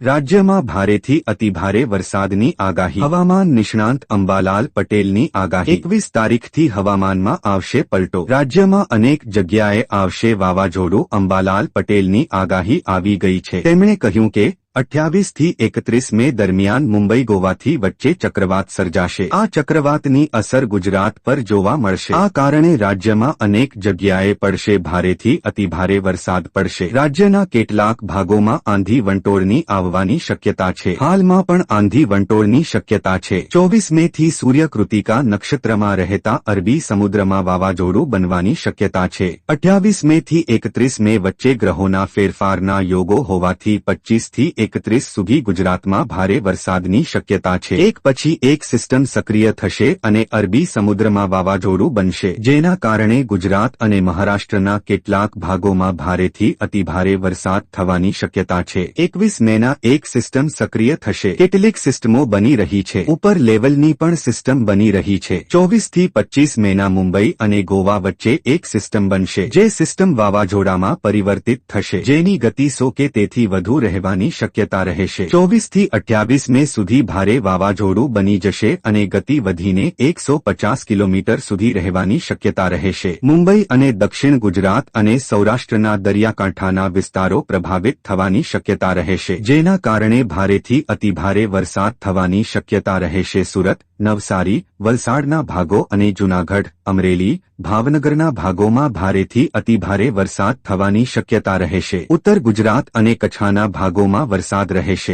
રાજ્યમાં ભારેથી અતિભારે વરસાદની આગાહી. હવામાન નિષ્ણાંત અંબાલાલ પટેલની આગાહી. એકવીસ તારીખથી હવામાનમાં આવશે પલટો. રાજ્યમાં અનેક જગ્યાએ આવશે વાવાઝોડું. અંબાલાલ પટેલની આગાહી આવી ગઈ છે. તેમણે કહ્યું કે અઠ્યાવીસથી એકત્રીસ મે દરમિયાન મુંબઈ ગોવાથી વચ્ચે ચક્રવાત સર્જાશે. આ ચક્રવાતની અસર ગુજરાત પર જોવા મળશે. આ કારણે રાજ્યમાં અનેક જગ્યાએ પડશે ભારેથી અતિભારે વરસાદ પડશે. રાજ્યના કેટલાક ભાગોમાં આંધી વંટોળની આવવાની શક્યતા છે. હાલમાં પણ આંધી વંટોળની શક્યતા છે. ચોવીસ મે થી સૂર્યકૃતિકા નક્ષત્રમાં રહેતા અરબી સમુદ્રમાં વાવાઝોડું બનવાની શક્યતા છે. અઠ્યાવીસ મે થી એકત્રીસ મે વચ્ચે ગ્રહોના ફેરફારના યોગો હોવાથી પચીસથી એકત્રીસ સુધી ગુજરાતમાં ભારે વરસાદની શક્યતા છે. એક પછી એક સિસ્ટમ સક્રિય થશે અને અરબી સમુદ્રમાં વાવાઝોડું બનશે. જેના કારણે ગુજરાત અને મહારાષ્ટ્રના કેટલાક ભાગોમાં ભારેથી અતિભારે વરસાદ થવાની શક્યતા છે. એકવીસ મેના એક સિસ્ટમ સક્રિય થશે. કેટલીક સિસ્ટમો બની રહી છે. ઉપર લેવલની પણ સિસ્ટમ બની રહી છે. ચોવીસથી પચીસ મેના મુંબઈ અને ગોવા વચ્ચે એક સિસ્ટમ બનશે. જે સિસ્ટમ વાવાઝોડામાં પરિવર્તિત થશે. જેની ગતિ સો કે તેથી વધુ રહેવાની શક્યતા રહેશે ચોવીસથી અઠ્યાવીસ મે સુધી ભારે વાવાઝોડું બની જશે અને ગતિ વધીને એકસો કિલોમીટર સુધી રહેવાની શક્યતા રહેશે મુંબઈ અને દક્ષિણ ગુજરાત અને સૌરાષ્ટ્રના દરિયાકાંઠાના વિસ્તારો પ્રભાવિત થવાની શક્યતા રહેશે જેના કારણે ભારેથી અતિભારે વરસાદ થવાની શક્યતા રહેશે સુરત નવસારી, વલસાડના ભાગો અને જૂનાગઢ, અમરેલી, ભાવનગરના ભાગોમાં ભારેથી અતિભારે વરસાદ થવાની શક્યતા રહેશે. ઉત્તર ગુજરાત અને કચ્છના ભાગોમાં વરસાદ રહેશે.